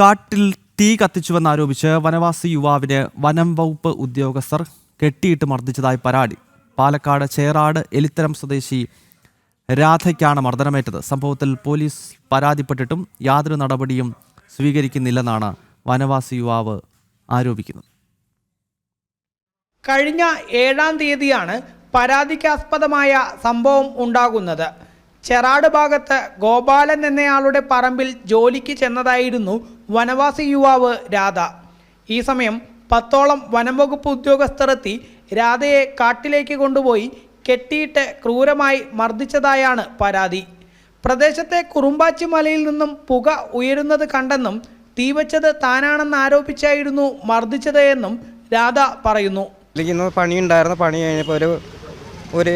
കാട്ടിൽ തീ കത്തിച്ചുവെന്നാരോപിച്ച് വനവാസി യുവാവിനെ വനം വകുപ്പ് ഉദ്യോഗസ്ഥർ കെട്ടിയിട്ട് മർദ്ദിച്ചതായി പരാതി. പാലക്കാട് ചേറാട് എലിത്തരം സ്വദേശി രാധയ്ക്കാണ് മർദ്ദനമേറ്റത്. സംഭവത്തിൽ പോലീസ് പരാതിപ്പെട്ടിട്ടും യാതൊരു നടപടിയും സ്വീകരിക്കുന്നില്ലെന്നാണ് വനവാസി യുവാവ് ആരോപിക്കുന്നത്. കഴിഞ്ഞ ഏഴാം തീയതിയാണ് പരാതിക്കാസ്പദമായ സംഭവം ഉണ്ടാകുന്നത്. ചെറാട് ഭാഗത്ത് ഗോപാലൻ എന്നയാളുടെ പറമ്പിൽ ജോലിക്ക് ചെന്നതായിരുന്നു വനവാസി യുവാവ് രാധ. ഈ സമയം പത്തോളം വനംവകുപ്പ് ഉദ്യോഗസ്ഥരെത്തി രാധയെ കാട്ടിലേക്ക് കൊണ്ടുപോയി കെട്ടിയിട്ട് ക്രൂരമായി മർദ്ദിച്ചതായാണ് പരാതി. പ്രദേശത്തെ കുറുമ്പാച്ചി മലയിൽ നിന്നും പുക ഉയരുന്നത് കണ്ടെന്നും തീവച്ചത് താനാണെന്ന് ആരോപിച്ചായിരുന്നു മർദ്ദിച്ചത് എന്നും രാധ പറയുന്നു. പണി ഉണ്ടായിരുന്ന പണി കഴിഞ്ഞപ്പോൾ ഒരു ഒരു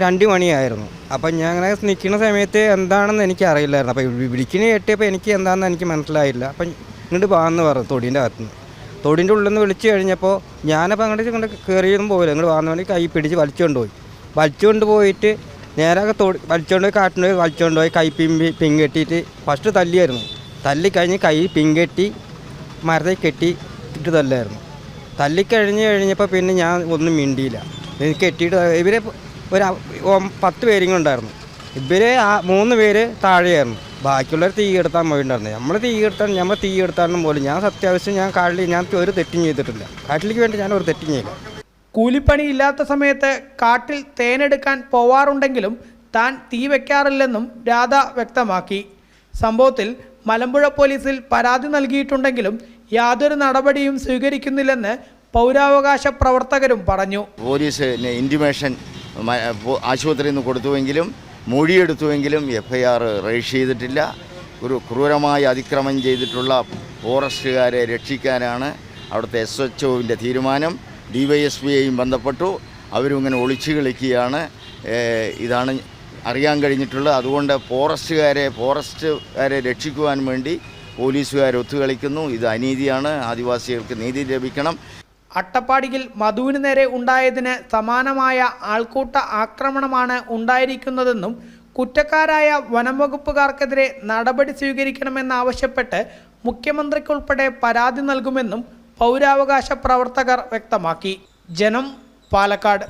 രണ്ട് മണിയായിരുന്നു. അപ്പം ഞാൻ അങ്ങനെ നിൽക്കുന്ന സമയത്ത് എന്താണെന്ന് എനിക്ക് അറിയില്ലായിരുന്നു അപ്പോൾ വിളിക്കുന്ന കേട്ടിയപ്പോൾ എനിക്ക് എന്താണെന്ന് എനിക്ക് മനസ്സിലായില്ല. അപ്പം ഇങ്ങോട്ട് വാന്ന് പറഞ്ഞു തൊടീന്റെ അകത്തുനിന്ന് തൊടീന്റെ ഉള്ളിൽ നിന്ന് വിളിച്ച് കഴിഞ്ഞപ്പോൾ ഞാനപ്പോൾ അങ്ങോട്ട് ഇങ്ങോട്ട് കയറിയൊന്നും പോയില്ല ഇങ്ങോട്ട് വാന്ന് വേണ്ടി കൈ പിടിച്ച് വലിച്ചുകൊണ്ട് പോയി. വലിച്ചുകൊണ്ട് പോയിട്ട് നേരെ തൊടി വലിച്ചുകൊണ്ട് പോയി കാട്ടിന് പോയി വലിച്ചുകൊണ്ട് പോയി കൈ പിമ്പി പിങ്കെട്ടിയിട്ട് ഫസ്റ്റ് തല്ലിയായിരുന്നു. തല്ലിക്കഴിഞ്ഞ് കൈ പിങ്കെട്ടി മരത്തേക്ക് കെട്ടി ഇട്ട് തല്ലായിരുന്നു. തല്ലിക്കഴിഞ്ഞ് കഴിഞ്ഞപ്പോൾ പിന്നെ ഞാൻ ഒന്നും മിണ്ടിയില്ല. കെട്ടിയിട്ട് ഇവരെ ഒരു പത്ത് പേരിങ്ങും ഉണ്ടായിരുന്നു ഇവർ ആ മൂന്ന് പേര് താഴെയായിരുന്നു. ബാക്കിയുള്ളവർ തീ എടുത്താൽ പോയിട്ടുണ്ടായിരുന്നു നമ്മൾ തീ എടുത്താൽ നമ്മൾ തീ എടുത്താലും പോലും ഞാൻ അത്യാവശ്യം ഞാൻ കാട്ടിൽ ഞാൻ ഒരു തെറ്റും ചെയ്തിട്ടില്ല. കാട്ടിലേക്ക് വേണ്ടി ഞാൻ ഒരു തെറ്റും ചെയ്യില്ല. കൂലിപ്പണി ഇല്ലാത്ത സമയത്ത് കാട്ടിൽ തേനെടുക്കാൻ പോവാറുണ്ടെങ്കിലും താൻ തീ വെക്കാറില്ലെന്നും രാധ വ്യക്തമാക്കി. സംഭവത്തിൽ മലമ്പുഴ പോലീസിൽ പരാതി നൽകിയിട്ടുണ്ടെങ്കിലും യാതൊരു നടപടിയും സ്വീകരിക്കുന്നില്ലെന്ന് പൗരാവകാശ പ്രവർത്തകരും പറഞ്ഞു. പോലീസ് ഇന്റിമേഷൻ ആശുപത്രിയിൽ നിന്ന് കൊടുത്തുവെങ്കിലും മൊഴിയെടുത്തുവെങ്കിലും എഫ് ഐ ആർ രജിസ്റ്റർ ചെയ്തിട്ടില്ല. ഒരു ക്രൂരമായ അതിക്രമം ചെയ്തിട്ടുള്ള ഫോറസ്റ്റുകാരെ രക്ഷിക്കാനാണ് അവിടുത്തെ എസ് എച്ച് ഒവിന്റെ തീരുമാനം. ഡി വൈ എസ് ബന്ധപ്പെട്ടു. അവരും ഇങ്ങനെ ഒളിച്ചു കളിക്കുകയാണ്. ഇതാണ് അറിയാൻ കഴിഞ്ഞിട്ടുള്ളത്. അതുകൊണ്ട് ഫോറസ്റ്റുകാരെ ഫോറസ്റ്റുകാരെ രക്ഷിക്കുവാൻ വേണ്ടി പോലീസുകാർ ഒത്തുകളിക്കുന്നു. ഇത് അനീതിയാണ്. ആദിവാസികൾക്ക് നീതി ലഭിക്കണം. അട്ടപ്പാടിയിൽ മധുവിന് നേരെ ഉണ്ടായതിന് സമാനമായ ആൾക്കൂട്ട ആക്രമണമാണ് ഉണ്ടായിരിക്കുന്നതെന്നും കുറ്റക്കാരായ വനംവകുപ്പുകാർക്കെതിരെ നടപടി സ്വീകരിക്കണമെന്നാവശ്യപ്പെട്ട് മുഖ്യമന്ത്രിക്കുൾപ്പെടെ പരാതി നൽകുമെന്നും പൗരാവകാശ പ്രവർത്തകർ വ്യക്തമാക്കി. ജനം പാലക്കാട്.